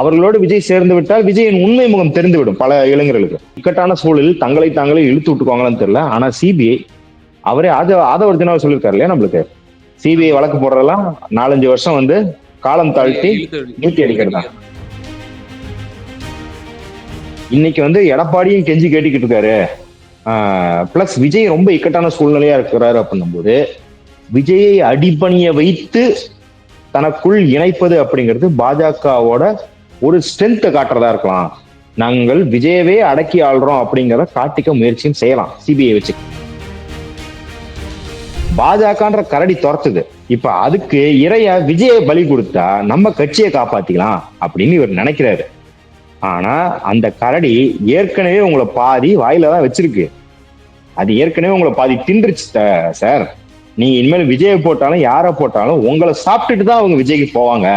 அவர்களோடு விஜய் சேர்ந்து விட்டால் விஜயின் உண்மை முகம் தெரிந்துவிடும் பல இளைஞர்களுக்கு. இக்கட்டான சூழலில் தங்களை தாங்களே இழுத்து விட்டுக்குவாங்களான்னு தெரியல. ஆனா சிபிஐ அவரே ஆத ஆதவர்ஜனாவை சொல்லியிருக்காரு இல்லையா நம்மளுக்கு? சிபிஐ வழக்கு போடுறதெல்லாம் நாலஞ்சு வருஷம் வந்து காலம் தாழ்த்தி நீட்டி அடிக்கிறதா? இன்னைக்கு வந்து எடப்பாடியும் கெஞ்சி கேட்டுக்கிட்டு இருக்காரு. பிளஸ் விஜய் ரொம்ப இக்கட்டான சூழ்நிலையா இருக்கிறாரு அப்படின்னும் போது விஜயை அடிப்பணிய வைத்து தனக்குள் இணைப்பது அப்படிங்கிறது பாஜகவோட ஒரு ஸ்ட்ரென்த்தை காட்டுறதா இருக்கலாம். நாங்கள் விஜயவே அடக்கி ஆள்றோம் அப்படிங்கிறத காட்டிக்க முயற்சியும் செய்யலாம் சிபிஐ வச்சு. பாஜகன்ற கரடி துரத்துது. இப்ப அதுக்கு இறைய விஜய பலி கொடுத்தா நம்ம கட்சியை காப்பாத்திக்கலாம் அப்படின்னு இவர் நினைக்கிறாரு. ஆனா அந்த கரடி ஏற்கனவே உங்களை பாதி வாயில தான் வச்சிருக்கு. அது ஏற்கனவே உங்களை பாதி தின்றுச்சு சார். நீங்க இனிமேல் விஜய போட்டாலும் யாரை போட்டாலும் உங்களை சாப்பிட்டுட்டு தான் அவங்க விஜய்க்கு போவாங்க.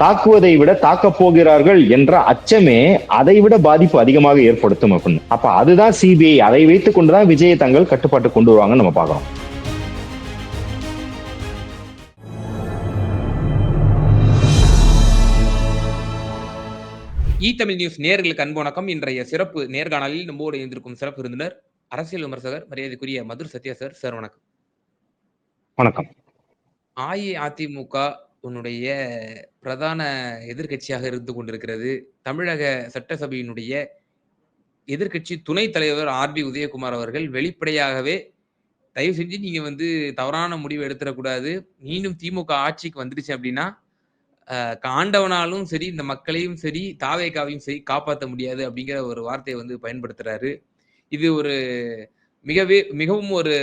தாக்குவதை விட தாக்க போகிறார்கள் என்ற அச்சமே அதை விட பாதிப்பு அதிகமாக ஏற்படுத்தும் அப்படின்னு. அப்ப அதுதான் சிபிஐ அதை வைத்துக் கொண்டுதான் விஜயை தங்கள் கட்டுப்பாட்டு கொண்டு வருவாங்கன்னு நம்ம பார்க்கிறோம். இ தமிழ் நியூஸ் நேயர்களுக்கு அன்பு வணக்கம். இன்றைய சிறப்பு நேர்காணலில் நம்மோடு இருந்திருக்கும் சிறப்பு விருந்தினர் அரசியல் விமர்சகர் மரியாதைக்குரிய மதுர் சத்யா சார் சார் வணக்கம். வணக்கம். அஇஅதிமுக உன்னுடைய பிரதான எதிர்க்கட்சியாக இருந்து கொண்டிருக்கிறது. தமிழக சட்டசபையினுடைய எதிர்க்கட்சி துணைத் தலைவர் ஆர் பி உதயகுமார் அவர்கள் வெளிப்படையாகவே தயவு செஞ்சு நீங்க வந்து தவறான முடிவு எடுத்துடக்கூடாது. மீண்டும் திமுக ஆட்சிக்கு வந்துடுச்சு அப்படின்னா காண்டவனாலும் ஆண்டவனாலும் சரி இந்த மக்களையும் சரி தாவேக்காவையும் சரி காப்பாற்ற முடியாது அப்படிங்கிற ஒரு வார்த்தையை வந்து பயன்படுத்துறாரு. இது ஒரு மிகவே மிகவும் ஒரு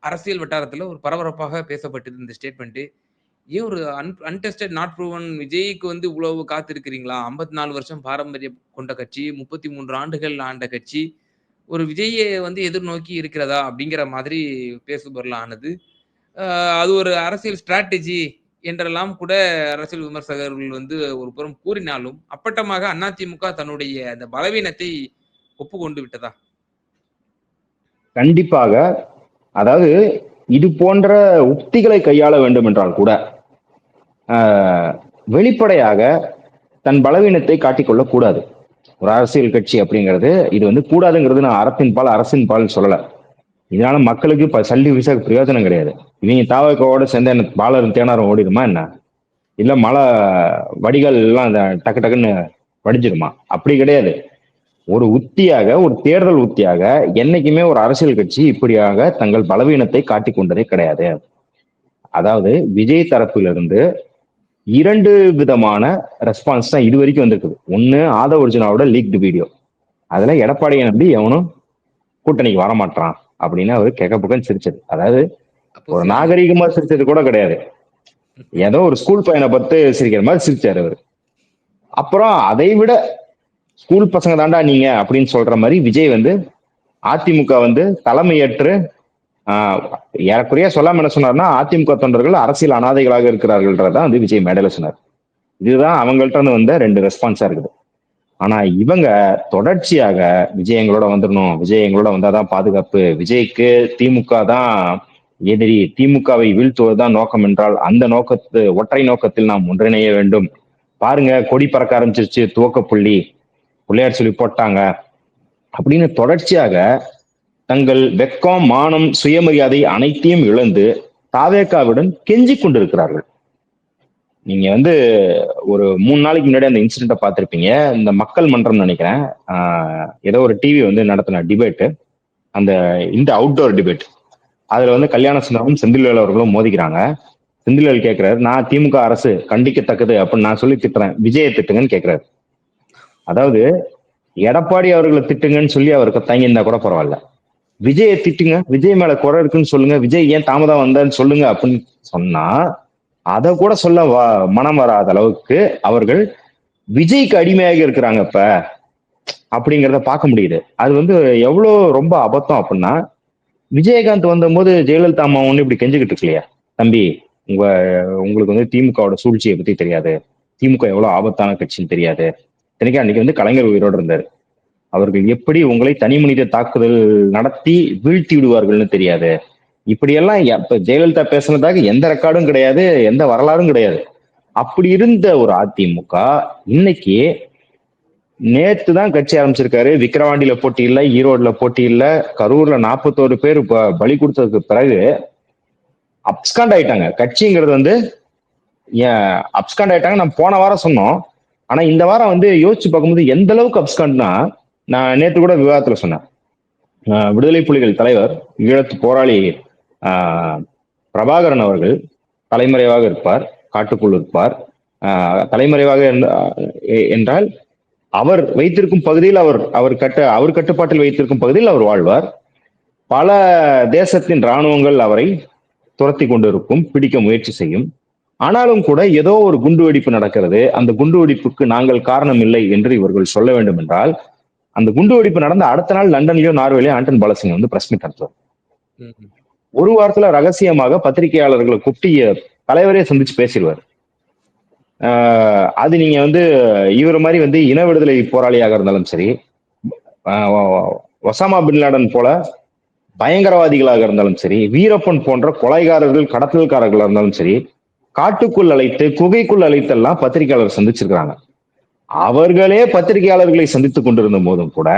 அரசியல் வட்டாரத்துல ஒரு பரபரப்பாக பேசப்பட்டது இந்த ஸ்டேட்மெண்ட்டு ஏன் ஒரு அன் அன்டெஸ்டட் நாட் ப்ரூவன் விஜய்க்கு வந்து இவ்வளவு காத்திருக்கிறீங்களா? ஐம்பத்தி நாலு வருஷம் பாரம்பரியம் கொண்ட கட்சி முப்பத்தி மூன்று ஆண்டுகள் ஆண்ட கட்சி. ஒரு விஜயை வந்து எதிர்நோக்கி இருக்கிறதா அப்படிங்கிற மாதிரி பேசுபொருள் ஆனது அது ஒரு அரசியல் ஸ்ட்ராட்டஜி என்றெல்லாம் கூட அரசியல் விமர்சகர்கள் வந்து ஒரு புறம் கூறினாலும் அப்பட்டமாக அதிமுக தன்னுடைய அந்த பலவீனத்தை ஒப்புக்கொண்டு விட்டதா? கண்டிப்பாக. அதாவது இது போன்ற உக்திகளை கையாள வேண்டும் என்றால் கூட வெளிப்படையாக தன் பலவீனத்தை காட்டிக்கொள்ளக் கூடாது. ஒரு அரசியல் கட்சி அப்படிங்கிறது இது வந்து கூடாதுங்கிறது நான் அறத்தின் பால் அரசின் பால் சொல்லல. இதனால மக்களுக்கு இப்போ சல்லி விசா பிரயோஜனம் கிடையாது. இவங்க தாவக்கோட சேர்ந்து என்ன பாலரும் தேனாரும் ஓடிடுமா என்ன? இல்ல மழை வடிகள் எல்லாம் அந்த டக்கு டக்குன்னு வடிஞ்சிருமா அப்படி கிடையாது. ஒரு உத்தியாக ஒரு தேர்தல் உத்தியாக என்னைக்குமே ஒரு அரசியல் கட்சி இப்படியாக தங்கள் பலவீனத்தை காட்டிக் கொண்டதே கிடையாது. அதாவது விஜய் தரப்பிலிருந்து இரண்டு விதமான ரெஸ்பான்ஸ் தான் இது வரைக்கும் வந்திருக்குது. ஒன்னு ஆதவ ஒரிஜினாவோட லீக்டு வீடியோ அதுல எடப்பாடியை நம்பி எவனும் கூட்டணிக்கு வரமாட்டான் அப்படின்னு அவரு கெக்கப்புக்கன்னு சிரிச்சது. அதாவது ஒரு நாகரிகமா சிரிச்சது கூட கிடையாது. ஏதோ ஒரு ஸ்கூல் பையனை பார்த்து சிரிக்கிற மாதிரி சிரிச்சாரு அவரு. அப்புறம் அதை விட ஸ்கூல் பசங்க தாண்டா நீங்க அப்படின்னு சொல்ற மாதிரி விஜய் வந்து அதிமுக வந்து தலைமையேற்று ஏறக்குறைய சொல்லாம என்ன சொன்னார்னா அதிமுக தொண்டர்கள் அரசியல் அனாதைகளாக இருக்கிறார்கள்ன்றதான் வந்து விஜய் மேடையில சொன்னார். இதுதான் அவங்கள்ட்ட இருந்து வந்த ரெண்டு ரெஸ்பான்ஸா இருக்குது. ஆனா இவங்க தொடர்ச்சியாக விஜய் எங்களோட வந்துடணும் விஜய் எங்களோட வந்தாதான் பாதுகாப்பு விஜய்க்கு திமுக தான் எதிரி திமுகவை வீழ்த்துவதுதான் நோக்கம் என்றால் அந்த நோக்கத்து ஒற்றை நோக்கத்தில் நாம் ஒன்றிணைய வேண்டும். பாருங்க கொடி பறக்க ஆரம்பிச்சிருச்சு துவக்க புள்ளி பிள்ளையார் சொல்லி போட்டாங்க. அப்படின்னு தொடர்ச்சியாக தங்கள் வெக்கம் மானம் சுயமரியாதை அனைத்தையும் இழந்து தாவேக்காவுடன் கெஞ்சி கொண்டிருக்கிறார்கள். நீங்க வந்து ஒரு மூணு நாளைக்கு முன்னாடி அந்த இன்சிடென்ட்டை பார்த்துருப்பீங்க. இந்த மக்கள் மன்றம் நினைக்கிறேன். ஏதோ ஒரு டிவி வந்து நடத்தின டிபேட்டு அந்த இந்த அவுட்டோர் டிபேட் அதுல வந்து கல்யாண சுந்தரமும் செந்தில்வேல் அவர்களும் மோதிக்கிறாங்க. செந்தில்வேல் கேட்கிறாரு நான் திமுக அரசு கண்டிக்கத்தக்கது அப்படின்னு நான் சொல்லி திட்டுறேன். விஜயை திட்டுங்கன்னு கேட்கிறாரு அதாவது எடப்பாடி அவர்களை திட்டுங்கன்னு சொல்லி அவருக்கு தங்கி இருந்தா கூட பரவாயில்ல. விஜயை திட்டுங்க விஜய் மேல குறை இருக்குன்னு சொல்லுங்க விஜய் ஏன் தாமதம் வந்தான்னு சொல்லுங்க அப்படின்னு சொன்னா அதை கூட சொல்ல வ- மனம் வராத அளவுக்கு அவர்கள் விஜய்க்கு அடிமையாக இருக்கிறாங்க இப்ப அப்படிங்கிறத பார்க்க முடியுது. அது வந்து எவ்வளோ ரொம்ப அபத்தம் அப்படின்னா விஜயகாந்த் வந்தபோது ஜெயலலிதா அம்மா ஒன்று இப்படி கெஞ்சுக்கிட்டு இருக்கு இல்லையா? தம்பி உங்க உங்களுக்கு வந்து திமுகவோட சூழ்ச்சியை பத்தி தெரியாது. திமுக எவ்வளவு ஆபத்தான கட்சின்னு தெரியாது. இன்னைக்கு அன்னைக்கு வந்து கலைஞர் உயிரோடு இருந்தார். அவர்கள் எப்படி உங்களை தனி மனித தாக்குதல் நடத்தி வீழ்த்தி விடுவார்கள்னு தெரியாது. இப்படியெல்லாம் இப்ப ஜெயலலிதா பேசுனதாக எந்த ரெக்கார்டும் கிடையாது எந்த வரலாறும் கிடையாது. அப்படி இருந்த ஒரு அதிமுக இன்னைக்கு நேத்து தான் கட்சி ஆரம்பிச்சிருக்காரு. விக்கிரவாண்டியில போட்டி இல்ல ஈரோடுல போட்டி இல்ல கரூர்ல நாற்பத்தோரு பேர் ப- பலி கொடுத்ததுக்கு பிறகு அப்ஸ்காண்ட் ஆயிட்டாங்க. கட்சிங்கிறது வந்து அப்ஸ்காண்ட் ஆயிட்டாங்க. நம்ம போன வாரம் சொன்னோம். ஆனா இந்த வாரம் வந்து யோசிச்சு பார்க்கும்போது எந்த அளவுக்கு அப்ஸ்காண்ட்னா நான் நேற்று கூட விவாதத்தில் சொன்னேன். விடுதலை புலிகள் தலைவர் ஈழத்து போராளி பிரபாகரன் அவர்கள் தலைமறைவாக இருப்பார் காட்டுக்குள் இருப்பார். தலைமறைவாக என்றால் அவர் வைத்திருக்கும் பகுதியில் அவர் அவர் கட்ட அவர் கட்டுப்பாட்டில் வைத்திருக்கும் பகுதியில் அவர் வாழ்வார். பல தேசத்தின் இராணுவங்கள் அவரை துரத்தி கொண்டிருக்கும் பிடிக்க முயற்சி செய்யும். ஆனாலும் கூட ஏதோ ஒரு குண்டு வெடிப்பு நடக்கிறது. அந்த குண்டு வெடிப்புக்கு நாங்கள் காரணம் இல்லை என்று இவர்கள் சொல்ல வேண்டும் என்றால் அந்த குண்டு வெடிப்பு நடந்த அடுத்த நாள் லண்டன்லயோ நார்வேலயோ ஆண்டன் பாலசிங் வந்து பிரஸ் மீட் நடத்துவார். ஒரு வாரத்துல ரகசியமாக பத்திரிகையாளர்களை கூப்பிட்டு தலைவரே சந்திச்சு பேசிடுவார். அது நீங்க வந்து இவர் மாதிரி வந்து இன விடுதலை போராளியாக இருந்தாலும் சரி ஒசாமா பின் லாடன் போல பயங்கரவாதிகளாக இருந்தாலும் சரி வீரப்பன் போன்ற கொலைகாரர்கள் கடத்தல்காரர்களாக இருந்தாலும் சரி காட்டுக்குள் அழைத்து குகைக்குள் அழைத்தெல்லாம் பத்திரிகையாளர் சந்திச்சிருக்கிறாங்க. அவர்களே பத்திரிகையாளர்களை சந்தித்துக் கொண்டிருந்த போதும் கூட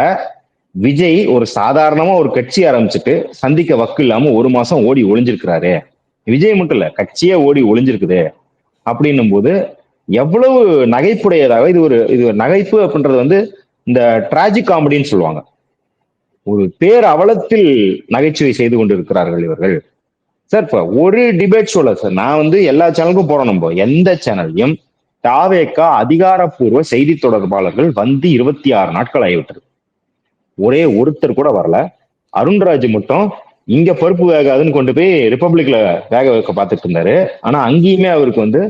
விஜய் ஒரு சாதாரணமா ஒரு கட்சி ஆரம்பிச்சுட்டு சந்திக்க வக்கு இல்லாம ஒரு மாசம் ஓடி ஒளிஞ்சிருக்கிறாரு. விஜய் மட்டும் இல்ல கட்சியே ஓடி ஒளிஞ்சிருக்குது அப்படின்னும் போது எவ்வளவு நகைப்புடையதாக இது ஒரு இது நகைப்பு அப்படின்றது வந்து இந்த டிராஜிக் காமெடின்னு சொல்லுவாங்க. ஒரு பேர் அவலத்தில் நகைச்சுவை செய்து கொண்டிருக்கிறார்கள் இவர்கள். சார் இப்ப ஒரு டிபேட் ஷோல சார் நான் வந்து எல்லா சேனலுக்கும் போறோம் நம்ம. எந்த சேனல்லையும் டாவேக்கா அதிகாரப்பூர்வ செய்தி தொடர்பாளர்கள் வந்து இருபத்தி ஆறு நாட்கள் ஆகிவிட்டது. ஒரே ஒருத்தர் கூட வரல. அருண்ராஜ் மட்டும் இங்க பருப்பு வேகாதுன்னு கொண்டு போய் ரிப்பப்ளிக்ல வேக வைக்க பார்த்துட்டு இருந்தாரு. ஆனா அங்கேயுமே அவருக்கு வந்து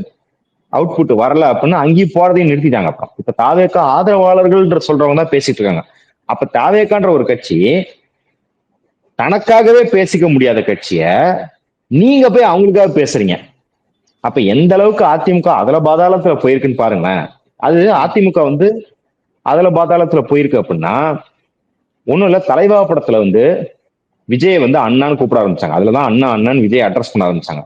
அவுட்புட் வரல அப்படின்னு அங்கேயும் போறதையும் நிறுத்திட்டாங்க அப்புறம் இப்ப தாவேக்கா ஆதரவாளர்கள் சொல்றவங்க தான் பேசிட்டு இருக்காங்க. அப்ப தாவேக்கான்ற ஒரு கட்சி தனக்காகவே பேசிக்க முடியாத கட்சிய நீங்க போய் அவங்களுக்காக பேசுறீங்க. அப்ப எந்த அளவுக்கு அதிமுக அதுல பாதாளத்துல போயிருக்குன்னு பாருங்களேன். அது அதிமுக வந்து அதுல பாதாளத்துல போயிருக்கு அப்படின்னா ஒண்ணும் இல்ல தலைவா படத்துல வந்து விஜய் வந்து அண்ணான்னு கூப்பிட ஆரம்பிச்சாங்க. அதுலதான் அண்ணா அண்ணான்னு விஜய் அட்ரஸ் பண்ண ஆரம்பிச்சாங்க.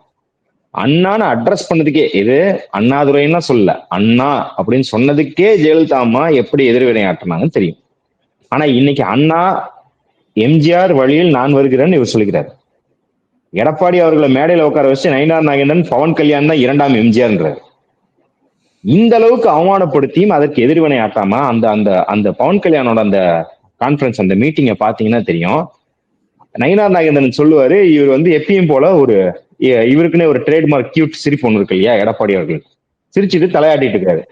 அண்ணான்னு அட்ரஸ் பண்ணதுக்கே இது அண்ணாதுரைன்னா சொல்லல. அண்ணா அப்படின்னு சொன்னதுக்கே ஜெயலலிதா அம்மா எப்படி எதிர்வினை ஆட்டினாங்கன்னு தெரியும். ஆனா இன்னைக்கு அண்ணா எம்ஜிஆர் வழியில் நான் வருகிறேன்னு இவர் சொல்லுகிறார் எடப்பாடி அவர்களை மேடையில உட்கார வச்சு நயினார் நாகேந்திரன் பவன் கல்யாண் தான் இரண்டாம் எம்ஜிஆர்ன்றார். இந்த அளவுக்கு அவமானப்படுத்தியும் அதற்கு எதிர்வினை ஆட்டாம அந்த அந்த அந்த பவன் கல்யாணோட அந்த கான்ஃபரன்ஸ் அந்த மீட்டிங்கை பாத்தீங்கன்னா தெரியும். நயினார் நாகேந்திரன் சொல்லுவாரு இவர் வந்து எப்பயும் போல ஒரு இவருக்குன்னே ஒரு ட்ரேட்மார்க் கியூட் சிரிப்பு ஒன்று இருக்கு இல்லையா எடப்பாடி அவர்கள் சிரிச்சிட்டு தலையாட்டிட்டு இருக்காரு.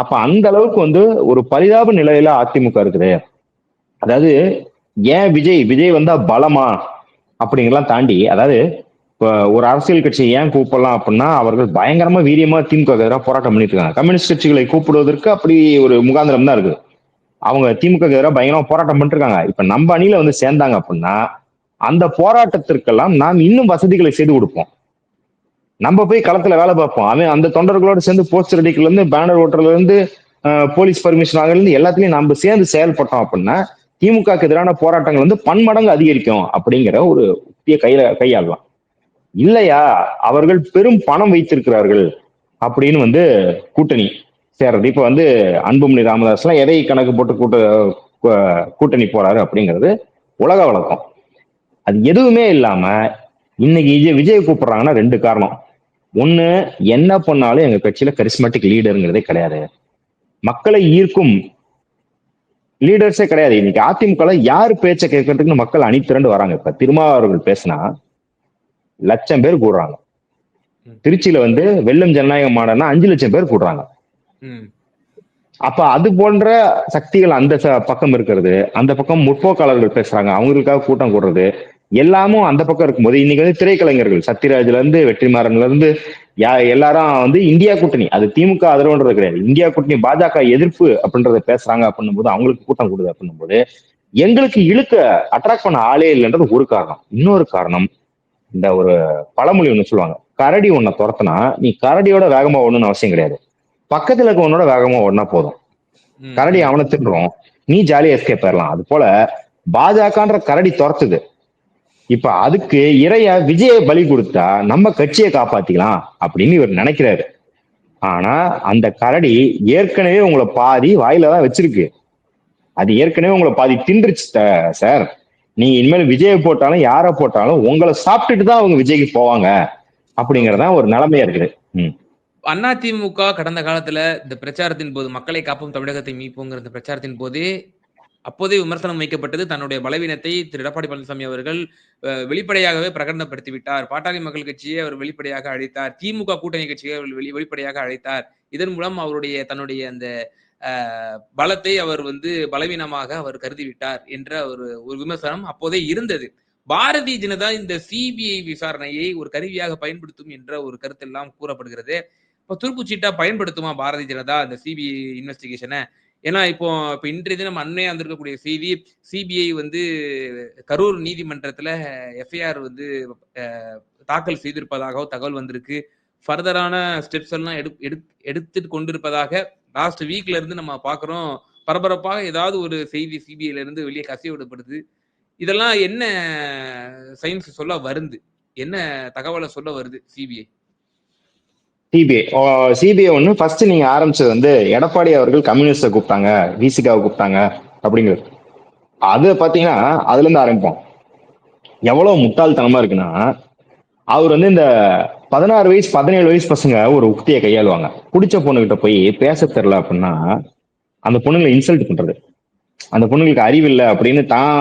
அப்ப அந்த அளவுக்கு வந்து ஒரு பரிதாப நிலையில அதிமுக இருக்குது. அதாவது ஏன் விஜய் விஜய் வந்தா பலமா? அப்படிங்கலாம் தாண்டி அதாவது இப்போ ஒரு அரசியல் கட்சியை ஏன் கூப்பிடலாம் அப்படின்னா அவர்கள் பயங்கரமா வீரியமா திமுக எதிராக போராட்டம் பண்ணிட்டு இருக்காங்க. கம்யூனிஸ்ட் கட்சிகளை கூப்பிடுவதற்கு அப்படி ஒரு முகாந்திரம் தான் இருக்குது. அவங்க திமுக எதிராக பயங்கரமா போராட்டம் பண்ணிட்டு இருக்காங்க. இப்ப நம்ம அணியில வந்து சேர்ந்தாங்க அப்படின்னா அந்த போராட்டத்திற்கெல்லாம் நாம் இன்னும் வசதிகளை செய்து கொடுப்போம். நம்ம போய் களத்துல வேலை பார்ப்போம். அவன் அந்த தொண்டர்களோட சேர்ந்து போஸ்டர் அடிக்கல இருந்து பேனர் ஓட்டுறதுல இருந்து போலீஸ் பர்மிஷன் ஆகல இருந்து எல்லாத்துலயும் நம்ம சேர்ந்து செயல்பட்டோம் அப்படின்னா திமுகக்கு எதிரான போராட்டங்கள் வந்து பன்மடங்கு அதிகரிக்கும் அப்படிங்கிற ஒரு உத்தியை கையில கையாளலாம். இல்லையா? அவர்கள் பெரும் பணம் வைத்திருக்கிறார்கள் அப்படின்னு வந்து கூட்டணி சேர்றது. இப்ப வந்து அன்புமணி ராமதாஸ்லாம் எதை கணக்கு போட்டு கூட்ட கூட்டணி போறாரு அப்படிங்கிறது உலக வழக்கம். அது எதுவுமே இல்லாம இன்னைக்கு விஜய் விஜய் கூப்பிடுறாங்கன்னா ரெண்டு காரணம். ஒண்ணு என்ன பண்ணாலும் எங்க கட்சியில கரிஸ்மேட்டிக் லீடருங்கிறதே கிடையாது. மக்களை ஈர்க்கும் லீடர்ஸே கிடையாது. இன்னைக்கு அதிமுக யார் பேச்சை கேட்கறதுக்கு மக்கள் அணி திரண்டு வராங்க. இப்ப திருமாவர்கள் பேசினா லட்சம் பேர் கூடுறாங்க. திருச்சியில வந்து வெள்ளம் ஜனநாயகம் மாடன்னா அஞ்சு லட்சம் பேர் கூடுறாங்க. அப்ப அது போன்ற சக்திகள் அந்த பக்கம் இருக்கிறது. அந்த பக்கம் முற்போக்காளர்கள் பேசுறாங்க. அவங்களுக்காக கூட்டம் கூடுறது. எல்லாமும் அந்த பக்கம் இருக்கும்போது இன்னைக்கு வந்து திரைக்கலைஞர்கள் சத்யராஜ்ல இருந்து வெற்றிமாறன்ல இருந்து யா எல்லாரும் வந்து இந்தியா கூட்டணி அது திமுக ஆதரவுன்றது கிடையாது. இந்தியா கூட்டணி பாஜக எதிர்ப்பு அப்படின்றத பேசுறாங்க அப்படின்னும் போது அவங்களுக்கு கூட்டம் கூடுது அப்படின்னும் போது எங்களுக்கு இழுக்க அட்ராக்ட் பண்ண ஆளே இல்லைன்றது ஒரு காரணம். இன்னொரு காரணம் இந்த ஒரு பழமொழி ஒண்ணு சொல்லுவாங்க. கரடி ஒன்ன துரத்துனா நீ கரடியோட வேகமா ஓடணும்னு அவசியம் கிடையாது. பக்கத்துல இருக்கவனோட வேகமா ஓடினா போதும். கரடி அவனை தின்றும் நீ ஜாலியா எஸ்கேப் ஆயிடலாம் அது போல பாஜகன்ற கரடி துரத்துது. இப்ப அதுக்கு இறைய விஜய பலி கொடுத்தா நம்ம கட்சியை காப்பாத்திக்கலாம் அப்படின்னு இவர் நினைக்கிறாரு. ஆனா அந்த கரடி ஏற்கனவே உங்களை பாதி வாயில தான் வச்சிருக்கு. அது ஏற்கனவே உங்களை பாதி தின்றுச்சு சார். நீங்க இனிமேல் விஜய போட்டாலும் யார போட்டாலும் உங்களை சாப்பிட்டுட்டு தான் அவங்க விஜய்க்கு போவாங்க அப்படிங்கறதா ஒரு நிலைமையா இருக்குது. ம். அதிமுக கடந்த காலத்துல இந்த பிரச்சாரத்தின் போது மக்களை காப்போம் தமிழகத்தை மீட்போங்கிற இந்த பிரச்சாரத்தின் போதே அப்போதே விமர்சனம் வைக்கப்பட்டது. தன்னுடைய பலவீனத்தை திரு. எடப்பாடி பழனிசாமி அவர்கள் வெளிப்படையாகவே பிரகடனப்படுத்தி விட்டார் பாட்டாளி மக்கள் கட்சியை அவர் வெளிப்படையாக அழைத்தார். திமுக கூட்டணி கட்சியை அவர் வெளி வெளிப்படையாக அழைத்தார். இதன் மூலம் அவருடைய தன்னுடைய அந்த பலத்தை அவர் வந்து பலவீனமாக அவர் கருதிவிட்டார் என்ற ஒரு ஒரு விமர்சனம் அப்போதே இருந்தது. பாரதிய ஜனதா இந்த சிபிஐ விசாரணையை ஒரு கருவியாக பயன்படுத்தும் என்ற ஒரு கருத்தெல்லாம் கூறப்படுகிறது. இப்போ துருப்புச்சீட்டா பயன்படுத்துமா பாரதிய ஜனதா இந்த சிபிஐ இன்வெஸ்டிகேஷனை? ஏன்னா இப்போ இப்போ இன்றைய தினம் அண்மையாக வந்திருக்கக்கூடிய செய்தி சிபிஐ வந்து கரூர் நீதிமன்றத்துல எஃப்ஐஆர் வந்து தாக்கல் செய்திருப்பதாகவும் தகவல் வந்திருக்கு. ஃபர்தரான ஸ்டெப்ஸ் எல்லாம் எடு எடு எடுத்துட்டு கொண்டிருப்பதாக லாஸ்ட் வீக்ல இருந்து நம்ம பார்க்குறோம் பரபரப்பாக ஏதாவது ஒரு செய்தி சிபிஐல இருந்து வெளியே கசிய விடப்படுது. இதெல்லாம் என்ன சயின்ஸ் சொல்ல வருது? என்ன தகவலை சொல்ல வருது சிபிஐ? சிபிஐ. சிபிஐ ஒன்று ஃபர்ஸ்ட் நீங்க ஆரம்பிச்சது வந்து எடப்பாடி அவர்கள் கம்யூனிஸ்ட கூப்பிட்டாங்க விசிகாவை கூப்பிட்டாங்க அப்படிங்கிறது. அது பாத்தீங்கன்னா அதுல இருந்து ஆரம்பிப்போம். எவ்வளவு முட்டாள்தனமா இருக்குன்னா அவர் வந்து இந்த பதினாறு வயசு பதினேழு வயசு பசங்க ஒரு உக்தியை கையாளுவாங்க. பிடிச்ச பொண்ணுகிட்ட போய் பேச தெரில அப்படின்னா அந்த பொண்ணுங்களை இன்சல்ட் பண்றது. அந்த பொண்ணுங்களுக்கு அறிவு இல்லை அப்படின்னு தான்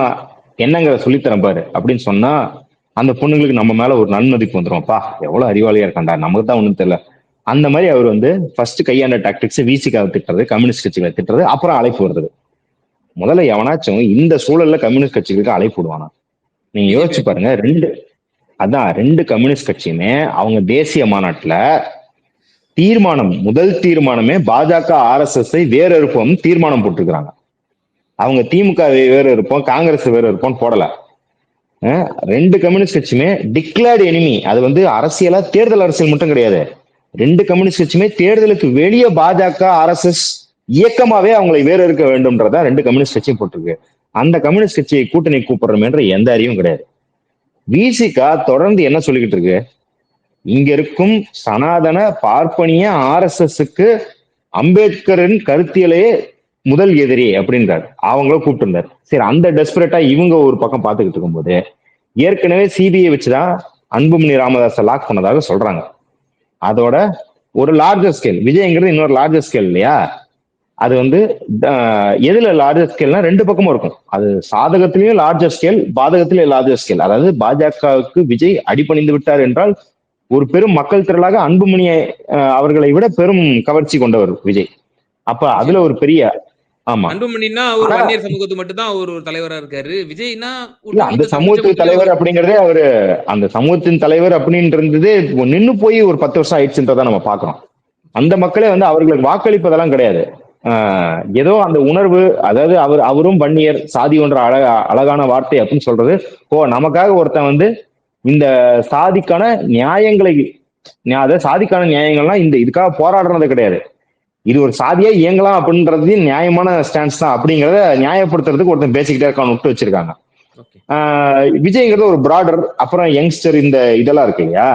என்னங்கிற சொல்லித்தரேன் பாரு அப்படின்னு சொன்னா அந்த பொண்ணுங்களுக்கு நம்ம மேல ஒரு நன்மதிப்பு வந்துரும்ப்பா. எவ்வளவு அறிவாளியா இருக்காண்டா நமக்கு தான் ஒண்ணும் தெரியல. அந்த மாதிரி அவர் வந்து ஃபர்ஸ்ட் கையாண்ட டாக்டிக்ஸ் விசிக்காக திட்டுறது கம்யூனிஸ்ட் கட்சிகளை திட்டுறது அப்புறம் அழைப்பு வருது முதல்ல எவனாச்சும் இந்த சூழல்ல கம்யூனிஸ்ட் கட்சிகளுக்கு அழைப்பு விடுவானா? நீங்க யோசிச்சு பாருங்க ரெண்டு அதான் ரெண்டு கம்யூனிஸ்ட் கட்சியுமே அவங்க தேசிய மாநாட்டுல தீர்மானம் முதல் தீர்மானமே பாஜக ஆர்எஸ்எஸ் வேற இருப்போம் தீர்மானம் போட்டிருக்கிறாங்க. அவங்க திமுக வேற இருப்போம் காங்கிரஸ் வேற இருப்போம் போடல. ரெண்டு கம்யூனிஸ்ட் கட்சியுமே டிக்ளேர்டு எனிமி அது வந்து அரசியலா தேர்தல் அரசியல் மட்டும் கிடையாது. ரெண்டு கம்யூனிஸ்ட் கட்சியுமே தேர்தலுக்கு வெளியே பாஜக ஆர்எஸ்எஸ் இயக்கமாவே அவங்களை வேறு இருக்க வேண்டும்ன்றதா ரெண்டு கம்யூனிஸ்ட் கட்சியும் போட்டிருக்கு. அந்த கம்யூனிஸ்ட் கட்சியை கூட்டணி கூப்பிடுறோம்ன்ற எந்த அறிவும் கிடையாது. விசிகா தொடர்ந்து என்ன சொல்லிக்கிட்டு இருக்கு? இங்க இருக்கும் சனாதன பார்ப்பனிய ஆர்எஸ்எஸ்க்கு அம்பேத்கரின் கருத்தியலே முதல் எதிரி அப்படின்றார். அவங்கள கூப்பிட்டு சரி அந்த டெஸ்பரேட்டா இவங்க ஒரு பக்கம் பார்த்துக்கிட்டு இருக்கும்போது ஏற்கனவே சிபிஐ வச்சுதான் அன்புமணி ராமதாஸை லாக் பண்ணதாக சொல்றாங்க. அதோட ஒரு லார்ஜர் ஸ்கேல் விஜய்ங்கிறது இன்னொரு லார்ஜர் ஸ்கேல் இல்லையா? அது வந்து எதுல லார்ஜர் ஸ்கேல்னா ரெண்டு பக்கமும் இருக்கும். அது சாதகத்திலயும் லார்ஜர் ஸ்கேல் பாதகத்திலயும் லார்ஜர் ஸ்கேல் அதாவது பாஜகவுக்கு விஜய் அடிபணிந்து விட்டார் என்றால் ஒரு பெரும் மக்கள் திரளாக அன்புமணியை அவர்களை விட பெரும் கவர்ச்சி கொண்டவர் விஜய். அப்ப அதுல ஒரு பெரிய ஆமா. அன்புமணினா ஒரு ஆனா- வன்னியர் சமூகத்து மட்டும் தான் ஒரு ஒரு தலைவரா இருக்காரு. விஜய்னா ஒரு இல்ல அந்த இந்த சமூகத்து சமூகத்துல தலைவர் அப்படிங்கறதே அவரு அந்த சமூகத்தின் தலைவர் அப்படின்றது நின்னு போய் ஒரு பத்து வருஷம் ஆயிடுச்சுன்றதை நம்ம பாக்குறோம். அந்த மக்களே வந்து அவர்களுக்கு வாக்களிப்பதெல்லாம் கிடையாது. ஆஹ் ஏதோ அந்த உணர்வு அதாவது அவர் அவரும் வன்னியர் சாதி ஒன்ற அழக அழகான வார்த்தை அப்படின்னு சொல்றது ஓ நமக்காக ஒருத்தன் வந்து இந்த சாதிக்கான நியாயங்களை நியா- அதாவது சாதிக்கான நியாயங்கள்லாம் இந்த இதுக்காக போராடுறது கிடையாது. இது ஒரு சாதியா இயங்கலாம் அப்படின்றது நியாயமான ஸ்டான்ஸ் தான். அப்படிங்கறத நியாயப்படுத்துறதுக்கு ஒருத்தன் பேசிக்கிட்டே இருக்கான்னு விட்டு வச்சிருக்காங்க. விஜய்ங்கிறது ஒரு பிராடர் அப்புறம் யங்ஸ்டர் இந்த இதெல்லாம் இருக்கு இல்லையா?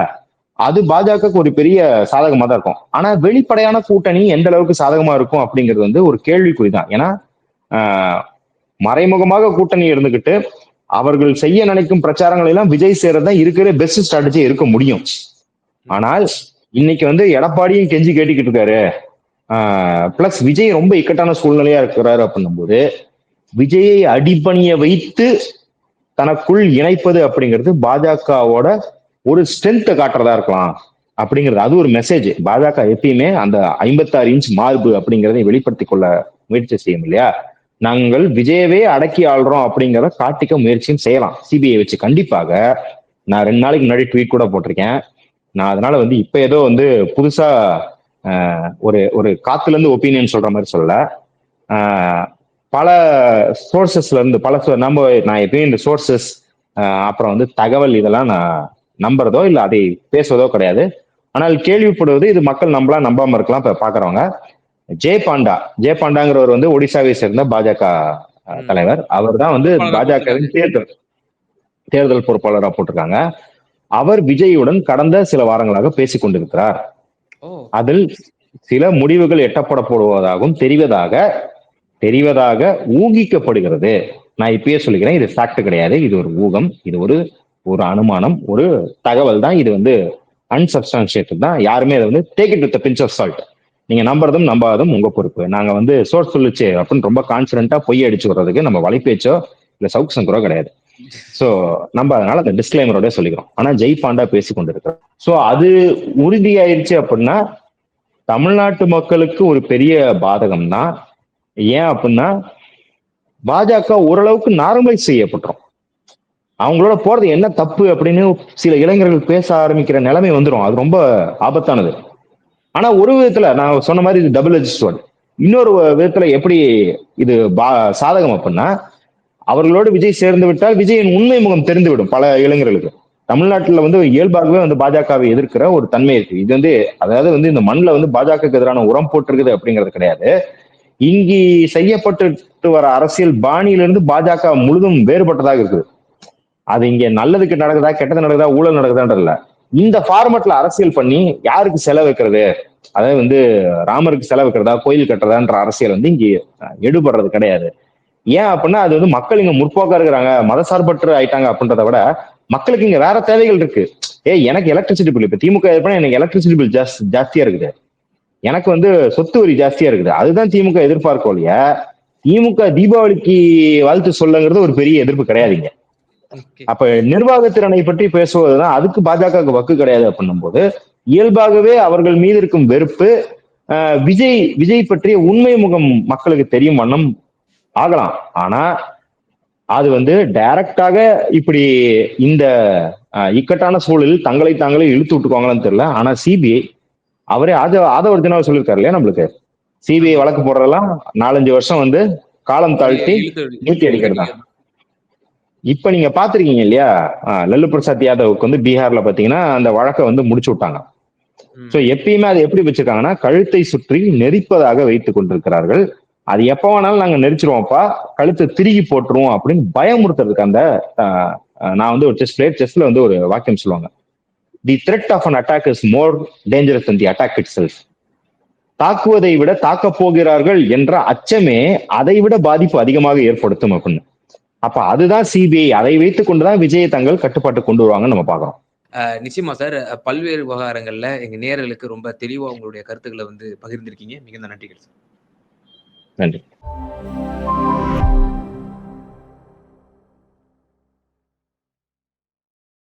அது பாஜகவுக்கு ஒரு பெரிய சாதகமா தான் இருக்கும். ஆனா வெளிப்படையான கூட்டணி எந்த அளவுக்கு சாதகமா இருக்கும் அப்படிங்கிறது வந்து ஒரு கேள்விக்குறி தான். ஏன்னா மறைமுகமாக கூட்டணி இருந்துகிட்டு அவர்கள் செய்ய நினைக்கும் பிரச்சாரங்கள் எல்லாம் விஜய் செய்யறது தான் இருக்கிற பெஸ்ட் ஸ்ட்ராட்டஜி இருக்க முடியும். ஆனால் இன்னைக்கு வந்து எடப்பாடியும் கெஞ்சி கேட்டுக்கிட்டு இருக்காரு. பிளஸ் விஜய் ரொம்ப இக்கட்டான சூழ்நிலையா இருக்கிறாரு அப்படின்னும் போது விஜயை அடிபணிய வைத்து தனக்குள் இணைப்பது அப்படிங்கிறது பாஜகவோட ஒரு ஸ்ட்ரென்த்தை காட்டுறதா இருக்கலாம் அப்படிங்கிறது. அது ஒரு மெசேஜ் பாஜக எப்பயுமே அந்த ஐம்பத்தாறு இன்ச் மார்பு அப்படிங்கிறதை வெளிப்படுத்திக் கொள்ள முயற்சி செய்யும் இல்லையா? நாங்கள் விஜயவே அடக்கி ஆள்றோம் அப்படிங்கிறத காட்டிக்க முயற்சியும் செய்யலாம். சிபிஐ வச்சு கண்டிப்பாக. நான் ரெண்டு நாளைக்கு முன்னாடி ட்வீட் கூட போட்டிருக்கேன். நான் அதனால வந்து இப்ப ஏதோ வந்து புதுசா ஒரு ஒரு காத்துல இருந்து ஒப்பீனியன் சொல்ற மாதிரி சொல்ல பல சோர்சஸ்ல இருந்து பல நம்ம நான் எப்பயும் இந்த சோர்சஸ் அப்புறம் வந்து தகவல் இதெல்லாம் நான் நம்புறதோ இல்ல அதை பேசுவதோ கிடையாது. ஆனால் கேள்விப்படுவது இது மக்கள் நம்பலாம் நம்பாம இருக்கலாம் இப்ப பாக்குறவங்க. ஜெய் பாண்டா ஜெய் பாண்டாங்கிறவர் வந்து ஒடிசாவை சேர்ந்த பாஜக. தலைவர். அவர் தான் வந்து பாஜகவின் தேர்தல் தேர்தல் பொறுப்பாளராக போட்டிருக்காங்க. அவர் விஜயுடன் கடந்த சில வாரங்களாக பேசிக் கொண்டிருக்கிறார் அதில் சில முடிவுகள் எட்டப்பட போடுவதாகவும் தெரிவதாக தெரிவதாக ஊகிக்கப்படுகிறது. நான் இப்பயே சொல்லிக்கிறேன் இது ஃபேக்ட் கிடையாது. இது ஒரு ஊகம் இது ஒரு ஒரு அனுமானம் ஒரு தகவல் தான். இது வந்து அன்சப்ஸ்டான்சியேட்டட் தான். யாருமே அதை வந்து take it with pinch of salt நீங்க நம்புறதும் நம்பாததும் உங்க பொறுப்பு. நாங்க வந்து சோர்ஸ் சொல்லுச்சு அப்படின்னு ரொம்ப கான்பிடண்டா பொய் அடிச்சு வர்றதுக்கு நம்ம வலைப்பேச்சோ இல்ல சவுக் சங்கரோ கிடையாது. சோ நம்ம அதனால அந்த டிஸ்கிளைமரோட சொல்லிக்கிறோம். ஆனா ஜெய் பாண்டா பேசி கொண்டிருக்கிறோம் சோ அது உறுதியாயிருச்சு அப்படின்னா தமிழ்நாட்டு மக்களுக்கு ஒரு பெரிய பாதகம் தான் ஏன் அப்படின்னா பாஜக ஓரளவுக்கு நார்மலைஸ் செய்யப்பட்டுரும். அவங்களோட போறது என்ன தப்பு அப்படின்னு சில இளைஞர்கள் பேச ஆரம்பிக்கிற நிலைமை வந்துடும் அது ரொம்ப ஆபத்தானது. ஆனா ஒரு விதத்துல நான் சொன்ன மாதிரி இது டபுள் எஜ் இன்னொரு விதத்துல எப்படி இது பா சாதகம் அப்படின்னா அவர்களோடு விஜய் சேர்ந்து விட்டால் விஜயின் உண்மை முகம் தெரிந்துவிடும் பல இளைஞர்களுக்கு. தமிழ்நாட்டில் வந்து இயல்பாகவே வந்து பாஜகவை எதிர்க்கிற ஒரு தன்மை இருக்கு. இது வந்து அதாவது வந்து இந்த மண்ணில் வந்து பாஜகவுக்கு எதிரான உரம் போட்டிருக்குது அப்படிங்கிறது கிடையாது. இங்கு செய்யப்பட்டு வர அரசியல் பாணியிலிருந்து பாஜக முழுதும் வேறுபட்டதாக இருக்குது. அது இங்க நல்லதுக்கு நடக்குதா கெட்டது நடக்குதா ஊழல் நடக்குதான்றதுல இந்த ஃபார்மட்ல அரசியல் பண்ணி யாருக்கு செலவு வைக்கிறது? அதாவது வந்து ராமருக்கு செலவு வைக்கிறதா கோயில் கட்டுறதான்ற அரசியல் வந்து இங்கே எடுபடுறது கிடையாது. ஏன் அப்படின்னா அது வந்து மக்கள் இங்க முற்போக்கா இருக்கிறாங்க மதசார்பற்று ஆயிட்டாங்க அப்படின்றத விட மக்களுக்கு இங்க வேற தேவைகள் இருக்கு. ஏய் எனக்கு எலக்ட்ரிசிட்டி பில் இப்ப திமுக எதிர்ப்புனா எனக்கு எலக்ட்ரிசிட்டி பில் ஜாஸ் ஜாஸ்தியா இருக்குது. எனக்கு வந்து சொத்து வரி ஜாஸ்தியா இருக்குது. அதுதான் திமுக எதிர்பார்க்க ஒழிய திமுக தீபாவளிக்கு வாழ்த்து சொல்லுங்கிறது ஒரு பெரிய எதிர்ப்பு கிடையாதுங்க அப்ப நிர்வாகத்திறனை பற்றி பேசுவதுதான் அதுக்கு பாஜகவுக்கு வக்கு கிடையாது அப்படின்னும் போது இயல்பாகவே அவர்கள் மீது இருக்கும் வெறுப்பு விஜய் விஜய் பற்றிய உண்மை முகம் மக்களுக்கு தெரியும் வண்ணம் ஆகலாம். ஆனா அது வந்து டைரக்டாக இப்படி இந்த இக்கட்டான சூழலில் தங்களை தாங்களே இழுத்து விட்டுக்குவாங்களான்னு தெரியல. ஆனா சிபிஐ அவரே அது ஆதவர்ஜனா சொல்லியிருக்காரு இல்லையா நம்மளுக்கு? சிபிஐ வழக்கு போடுறதெல்லாம் நாலஞ்சு வருஷம் வந்து காலம் தாழ்த்தி நீட்டி அடிக்கிறது. தான். இப்ப நீங்க பாத்திருக்கீங்க இல்லையா? லல்லு பிரசாத் யாதவுக்கு வந்து பீகார்ல பாத்தீங்கன்னா அந்த வழக்கை வந்து முடிச்சு விட்டாங்க. சோ எப்பயுமே அதை எப்படி வச்சிருக்காங்கன்னா கழுத்தை சுற்றி நெரிப்பதாக வைத்துக் கொண்டிருக்கிறார்கள். அது எப்போ வேணாலும் நாங்கள் நெரிச்சிருவோம்ப்பா. கழுத்தை திருகி போட்டுருவோம் அப்படின்னு பயமுறுத்துறதுக்கு அந்த நான் வந்து ஒரு செஸ் பிளேயர் செஸ்ல வந்து ஒரு வாக்கியம் சொல்லுவாங்க. The threat of an attack is more dangerous than the attack itself தாக்குவதை விட தாக்கப் போகிறார்கள் என்ற அச்சமே அதை விட பாதிப்பு அதிகமாக ஏற்படுத்தும் அப்படின்னு. அப்ப அதுதான் சிபிஐ அதை வைத்துக் கொண்டுதான் விஜயை தங்கள் கட்டுப்பாட்டு கொண்டு வருவாங்கன்னு நம்ம பாக்குறோம் நிச்சயமா சார். பல்வேறு விவகாரங்கள்ல எங்க நேயர்களுக்கு ரொம்ப தெளிவா உங்களுடைய கருத்துக்களை வந்து பகிர்ந்திருக்கீங்க. மிகுந்த நன்றிகள் சார். நன்றி.